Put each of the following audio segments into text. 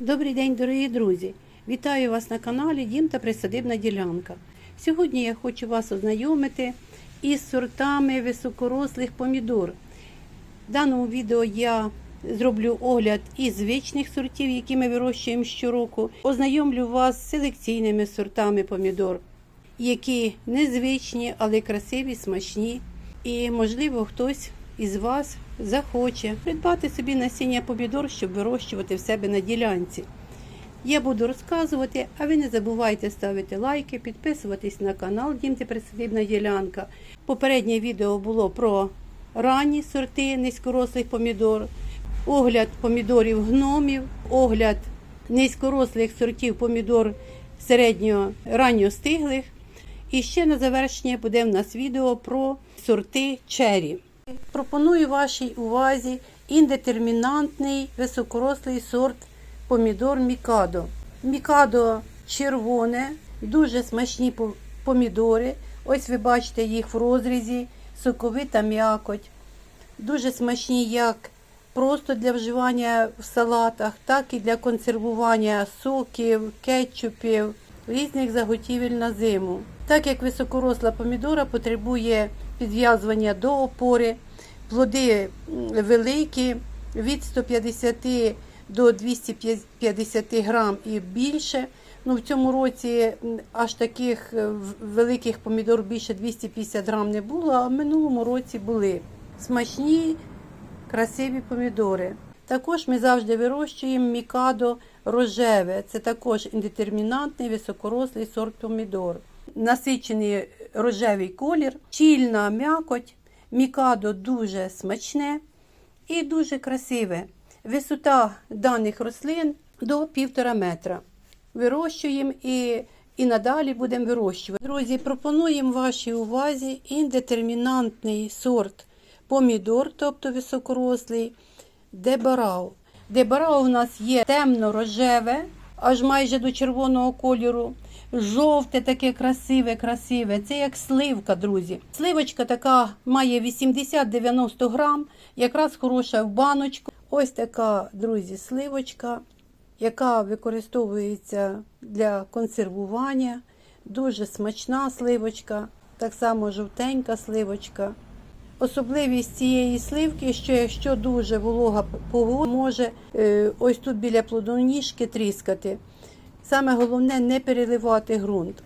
Добрий день, дорогі друзі! Вітаю вас на каналі Дім та Присадибна ділянка. Сьогодні я хочу вас ознайомити із сортами високорослих помідор. В даному відео я зроблю огляд із звичних сортів, які ми вирощуємо щороку. Ознайомлю вас з селекційними сортами помідор, які незвичні, але красиві, смачні. І, можливо, хтось із вас захоче придбати собі насіння помідор, щоб вирощувати в себе на ділянці. Я буду розказувати, а ви не забувайте ставити лайки, підписуватись на канал Дімте Присадибна ділянка. Попереднє відео було про ранні сорти низькорослих помідор, огляд помідорів гномів, огляд низькорослих сортів помідор середньо ранньостиглих. І ще на завершення буде в нас відео про сорти чері. Пропоную вашій увазі індетермінантний високорослий сорт помідор Мікадо. Мікадо червоне, дуже смачні помідори. Ось ви бачите їх в розрізі, соковита м'якоть. Дуже смачні як просто для вживання в салатах, так і для консервування соків, кетчупів, різних заготівель на зиму. Так як високоросла помідора потребує підв'язування до опори, плоди великі від 150 до 250 грам і більше. Ну, в цьому році аж таких е, великих помідор більше 250 грам не було, а в минулому році були смачні, красиві помідори. Також ми завжди вирощуємо мікадо рожеве. Це також індетермінантний високорослий сорт помідор. Насичений рожевий колір, щільна м'якоть, мікадо дуже смачне і дуже красиве. Висота даних рослин до півтора метра. Вирощуємо і, і надалі будемо вирощувати. Друзі, пропонуємо вашій увазі індетермінантний сорт помідор, тобто високорослий, дебарау. Дебарау у нас є темно-рожеве, аж майже до червоного кольору. Жовте таке красиве, красиве. Це як сливка, друзі. Сливочка така має 80-90 грам, якраз хороша в баночку. Ось така, друзі, сливочка, яка використовується для консервування. Дуже смачна сливочка, так само жовтенька сливочка. Особливість цієї сливки, що якщо дуже волога погода, може е, ось тут біля плодоніжки тріскати. Саме головне не переливати ґрунт.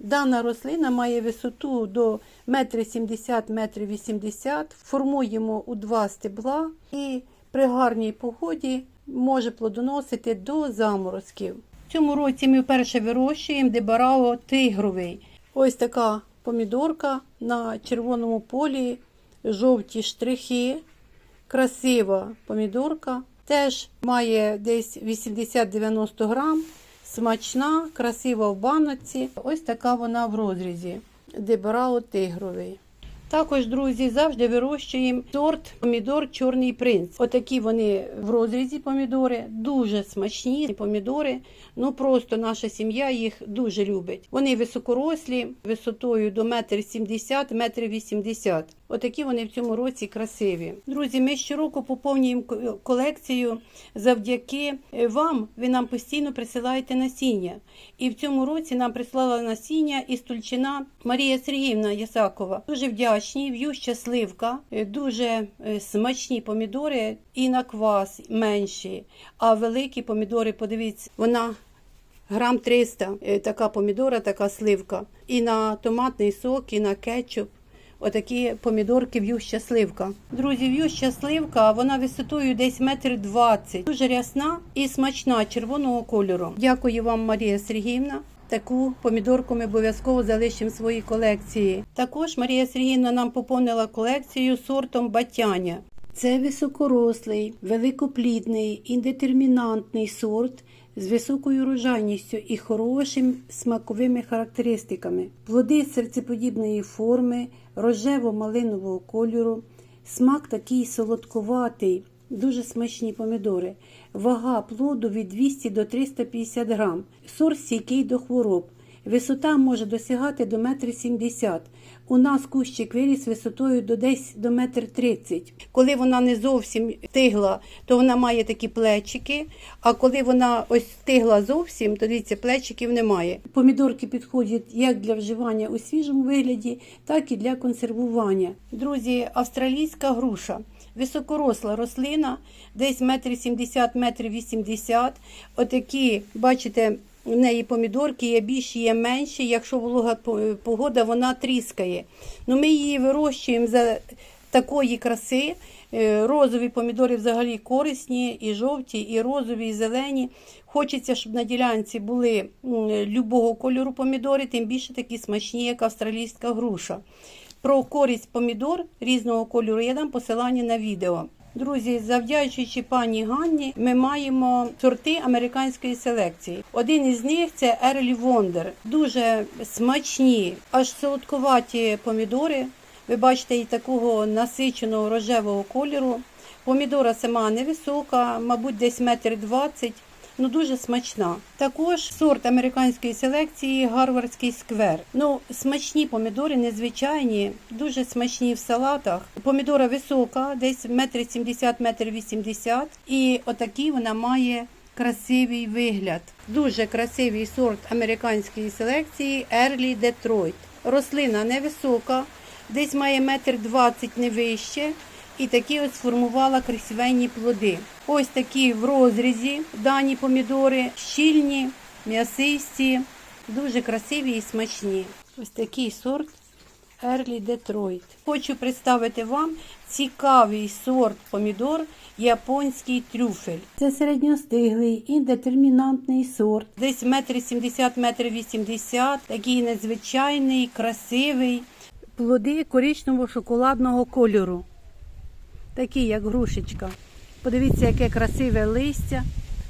Дана рослина має висоту до 1,70-1,80 м. Формуємо у два стебла і при гарній погоді може плодоносити до заморозків. В цьому році ми вперше вирощуємо дебарао тигровий. Ось така помідорка на червоному полі, жовті штрихи, красива помідорка. Теж має десь 80-90 грам. Смачна, красива в баночці. Ось така вона в розрізі. Дебарао тигровий. Також, друзі, завжди вирощуємо сорт помідор Чорний принц. Отакі вони в розрізі помідори, дуже смачні помідори. Ну просто наша сім'я їх дуже любить. Вони високорослі, висотою до 1,70 м, 1,80 м. Отакі вони в цьому році красиві. Друзі, ми щороку поповнюємо колекцію завдяки е, вам. Ви нам постійно присилаєте насіння. І в цьому році нам прислала насіння із Тульчина Марія Сергіївна Ясакова. Дуже вдячні, в'юща сливка, е, дуже е, смачні помідори і на квас менші. А великі помідори, подивіться, вона грам 300, е, така помідора, така сливка. І на томатний сок, і на кетчуп. Отакі помідорки в'юща сливка. Друзі, в'юща сливка, вона висотою десь метр двадцять. Дуже рясна і смачна червоного кольору. Дякую вам, Марія Сергіївна. Таку помідорку ми обов'язково залишимо в своїй колекції. Також Марія Сергіївна нам поповнила колекцію сортом батяня. Це високорослий, великоплідний, індетермінантний сорт з високою урожайністю і хорошими смаковими характеристиками. Плоди серцеподібної форми, рожево-малинового кольору, смак такий солодковатий, дуже смачні помідори. Вага плоду від 200 до 350 грам. Сорс стійкий до хвороб. Висота може досягати до 1,70 м. У нас кущик виріс висотою до десь до 1,30 м. Коли вона не зовсім стигла, то вона має такі плечики. А коли вона ось стигла зовсім, то дивіться, плечиків немає. Помідорки підходять як для вживання у свіжому вигляді, так і для консервування. Друзі, австралійська груша. Високоросла рослина, десь метр сімдесят, метр вісімдесят. Отакі, бачите, в неї помідорки є більші, є менші. Якщо волога погода, вона тріскає. Ну, ми її вирощуємо за такої краси. Е, Розові помідори взагалі корисні, і жовті, і розові, і зелені. Хочеться, щоб на ділянці були любого кольору помідори, тим більше такі смачні, як австралійська груша. Про користь помідор різного кольору я дам посилання на відео. Друзі, завдячуючи пані Ганні, ми маємо сорти американської селекції. Один із них це Early Wonder. Дуже смачні, аж солодкуваті помідори. Ви бачите і такого насиченого рожевого кольору. Помідора сама невисока, мабуть, десь метр двадцять. Ну дуже смачна. Також сорт американської селекції Гарвардський сквер. Ну, смачні помідори, незвичайні, дуже смачні в салатах. Помідора висока, десь метр сімдесят, метр вісімдесят. І отакий вона має красивий вигляд. Дуже красивий сорт американської селекції Early Detroit. Рослина невисока, десь має метр двадцять не вище. І такі ось сформувала красивенні плоди. Ось такі в розрізі дані помідори, щільні, м'ясисті, дуже красиві і смачні. Ось такий сорт Early Detroit. Хочу представити вам цікавий сорт помідор японський трюфель. Це середньостиглий і детермінантний сорт. Десь метр сімдесят, метр вісімдесят, такий незвичайний, красивий. Плоди коричнево-шоколадного кольору такі, як грушечка. Подивіться, яке красиве листя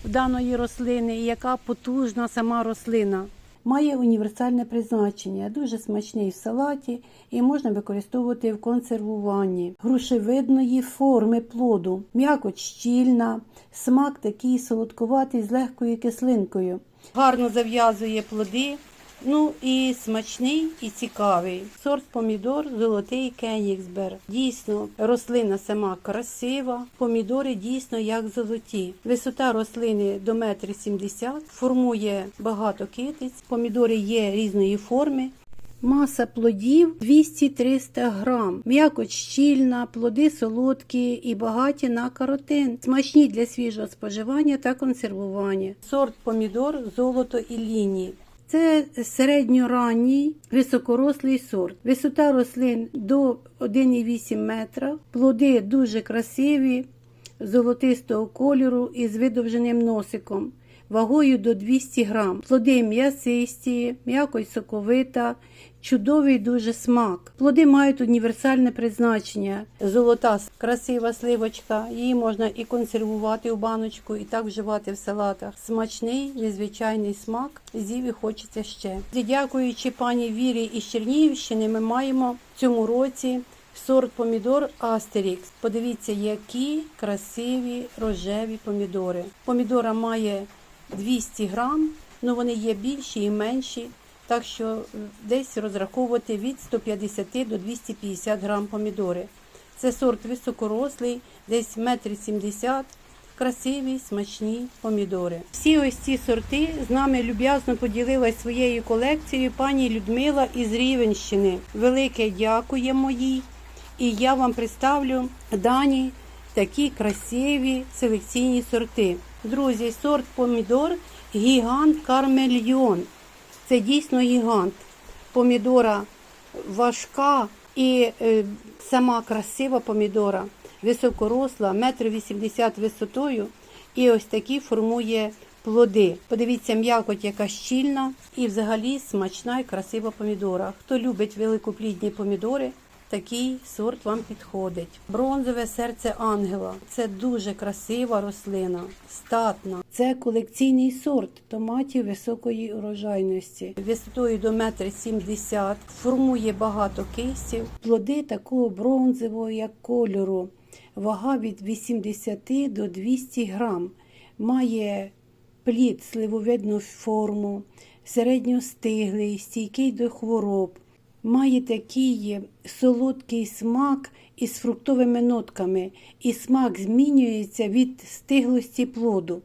в даної рослини і яка потужна сама рослина. Має універсальне призначення, дуже смачний в салаті і можна використовувати в консервуванні. Грушевидної форми плоду, м'якоть щільна, смак такий солодкуватий з легкою кислинкою. Гарно зав'язує плоди. Ну і смачний і цікавий. Сорт помідор золотий Кенігсберг. Дійсно, рослина сама красива. Помідори дійсно як золоті. Висота рослини до метр сімдесят, формує багато китиць. Помідори є різної форми. Маса плодів 200-300 грам. М'якоть щільна, плоди солодкі і багаті на каротин. Смачні для свіжого споживання та консервування. Сорт помідор золото і лінії. Це середньоранній високорослий сорт. Висота рослин до 1,8 метра. Плоди дуже красиві, золотистого кольору із видовженим носиком. Вагою до 200 грам. Плоди м'ясисті, м'якоть соковита, чудовий дуже смак. Плоди мають універсальне призначення. Золота красива сливочка. Її можна і консервувати у баночку, і так вживати в салатах. Смачний, незвичайний смак. З'їв і хочеться ще. Дякуючи пані Вірі із Чернігівщини, ми маємо в цьому році. Сорт помідор Астерікс. Подивіться, які красиві рожеві помідори. Помідора має 200 грам, ну вони є більші і менші, так що десь розраховувати від 150 до 250 грам помідори. Це сорт високорослий, десь метр сімдесят. Красиві, смачні помідори. Всі ось ці сорти з нами люб'язно поділилась своєю колекцією пані Людмила із Рівенщини. Велике дякуємо їй. І я вам представлю дані такі красиві селекційні сорти. Друзі, сорт помідор гігант Кармельйон. Це дійсно гігант. Помідора важка і е, сама красива помідора, високоросла, метр вісімдесят висотою. І ось такі формує плоди. Подивіться, м'якоть, яка щільна і взагалі смачна і красива помідора. Хто любить великоплідні помідори, такий сорт вам підходить. Бронзове серце ангела це дуже красива рослина, статна. Це колекційний сорт томатів високої урожайності, висотою до метр сімдесят, формує багато кистів, плоди такого бронзового, як кольору, вага від 80 до 200 грам, має плід сливовидну форму, середньостиглий, стійкий до хвороб. Має такий солодкий смак із фруктовими нотками, і смак змінюється від стиглості плоду.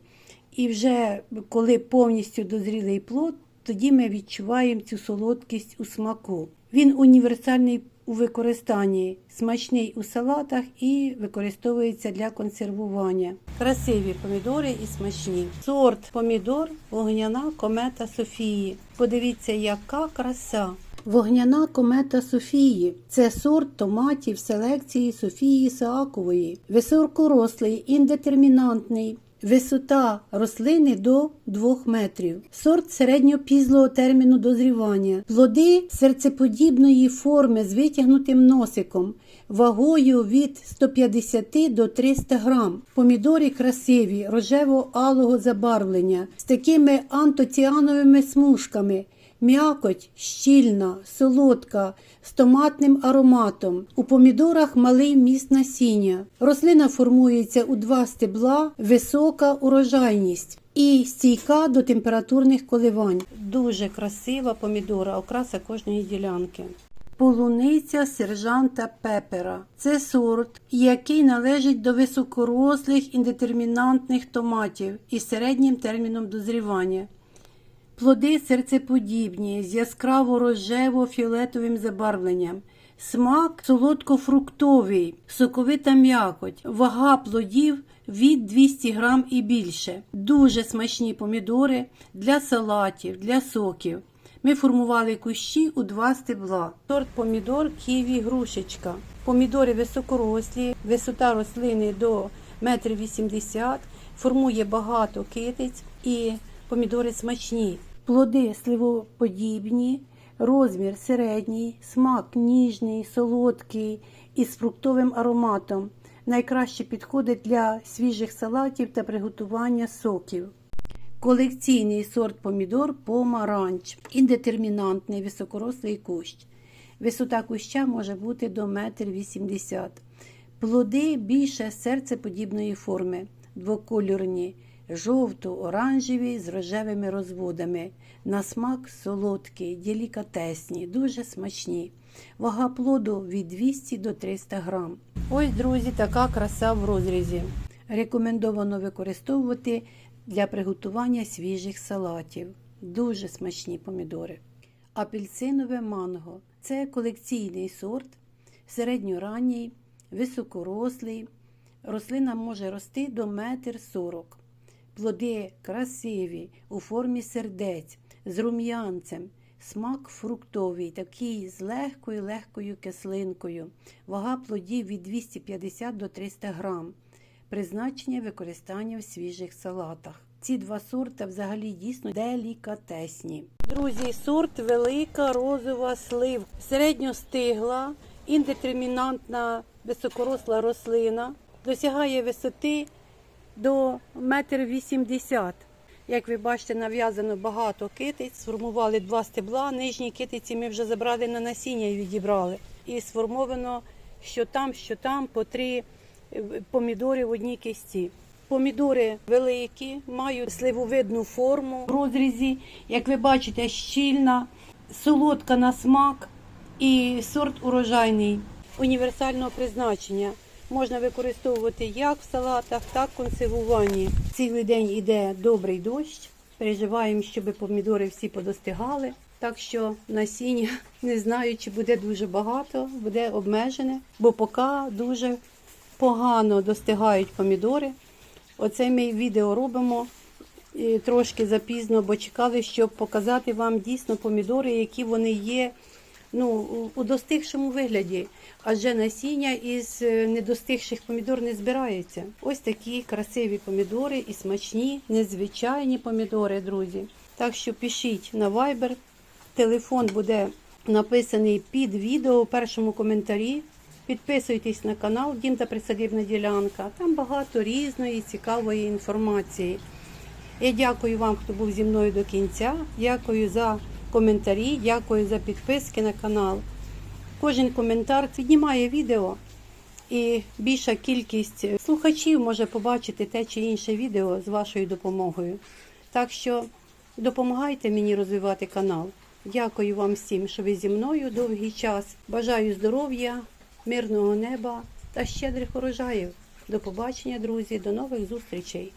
І вже коли повністю дозрілий плод, тоді ми відчуваємо цю солодкість у смаку. Він універсальний у використанні, смачний у салатах і використовується для консервування. Красиві помідори і смачні. Сорт помідор вогняна комета Софії. Подивіться, яка краса. Вогняна комета Софії це сорт томатів селекції Софії Саакової, високорослий, індетермінантний. Висота рослини до 2 метрів. Сорт середньопізлого терміну дозрівання. Плоди серцеподібної форми з витягнутим носиком, вагою від 150 до 300 грам. Помідори красиві, рожево-алого забарвлення з такими антоціановими смужками. М'якоть щільна, солодка, з томатним ароматом. У помідорах малий міст насіння. Рослина формується у два стебла, висока урожайність і стійка до температурних коливань. Дуже красива помідора, окраса кожної ділянки. Полуниця сержанта Пепера. Це сорт, який належить до високорослих індетермінантних томатів із середнім терміном дозрівання. Плоди серцеподібні з яскраво рожево-фіолетовим забарвленням. Смак солодко-фруктовий, соковита м'якоть, вага плодів від 200 грам і більше. Дуже смачні помідори для салатів, для соків. Ми формували кущі у два стебла. Сорт помідор ківі грушечка. Помідори високорослі, висота рослини до 1,80 м, формує багато китиць і помідори смачні. Плоди сливоподібні, розмір середній, смак ніжний, солодкий із фруктовим ароматом. Найкраще підходить для свіжих салатів та приготування соків. Колекційний сорт помідор помаранч. Індетермінантний високорослий кущ. Висота куща може бути до 1,80 м. Плоди більше серцеподібної форми, двокольорні, жовто-оранжеві з рожевими розводами. На смак солодкий, делікатесні, дуже смачні. Вага плоду від 200 до 300 грам. Ось, друзі, така краса в розрізі. Рекомендовано використовувати для приготування свіжих салатів. Дуже смачні помідори. Апельсинове манго це колекційний сорт, середньоранній, високорослий. Рослина може рости до 1,40 м. Плоди красиві, у формі сердець, з рум'янцем, смак фруктовий, такий з легкою легкою кислинкою. Вага плодів від 250 до 300 грам. Призначення використання в свіжих салатах. Ці два сорти взагалі дійсно делікатесні. Друзі, сорт велика розова слив, середньостигла, індетермінантна високоросла рослина, досягає висоти до 1,80 м. Як ви бачите, нав'язано багато китиць, сформували два стебла. Нижні китиці ми вже забрали на насіння і відібрали. І сформовано що там, що там по три е, помідори в одній кисті. Помідори великі, мають сливовидну форму в розрізі. Як ви бачите, щільна, солодка на смак і сорт урожайний, універсального призначення. Можна використовувати як в салатах, так і в консервуванні. Цілий день йде добрий дощ. Переживаємо, щоб помідори всі подостигали. Так що насіння не знаю, чи буде дуже багато, буде обмежене, бо поки дуже погано достигають помідори. Оце ми відео робимо і трошки запізно, бо чекали, щоб показати вам дійсно помідори, які вони є ну, у- достигшому вигляді. Адже насіння із е, недостигших помідор не збирається. Ось такі красиві помідори і смачні, незвичайні помідори, друзі. Так що пишіть на Viber. Телефон буде написаний під відео у першому коментарі. Підписуйтесь на канал Дім та Присадибна ділянка. Там багато різної цікавої інформації. Я дякую вам, хто був зі мною до кінця. Дякую за коментарі, дякую за підписки на канал. Кожен коментар піднімає відео, і більша кількість слухачів може побачити те чи інше відео з вашою допомогою. Так що Допомагайте мені розвивати канал. Дякую вам всім, що ви зі мною довгий час. Бажаю здоров'я, мирного неба та щедрих урожаїв. До побачення, друзі, до нових зустрічей.